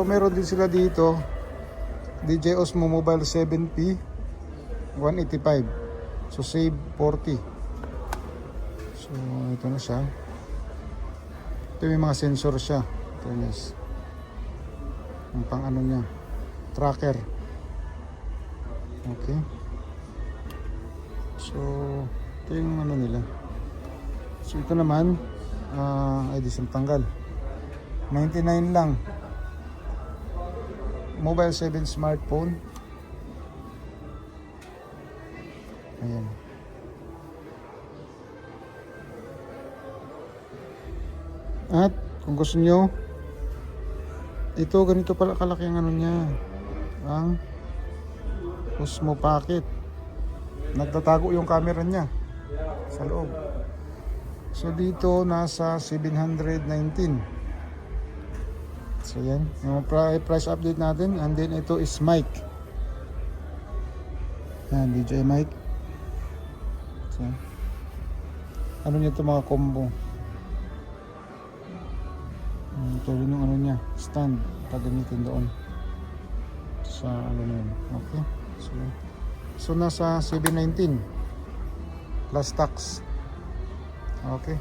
So, meron din sila dito. DJ Osmo Mobile 7P 185 so save 40 so ito na siya. Ito yung mga sensor siya ito guys yung pang ano niya tracker. Okay. So ito yung ano nila. So ito naman ah ay di tanggal. 99 lang mobile 7 smartphone. Ayan. At kung gusto nyo ito ganito pala kalaki ang ano niya. Ang Osmo Pocket. Nagtatago yung camera niya sa loob. So dito nasa 719 So yan, yung pri- price update natin and then ito is mic. Yan, DJI mic. So, ano niya ito mga combo. Hmm, Ito rin yung ano niya, stand. Pagamitin doon. Sa ano na yun. Okay. So, so nasa 719 plus tax. Okay.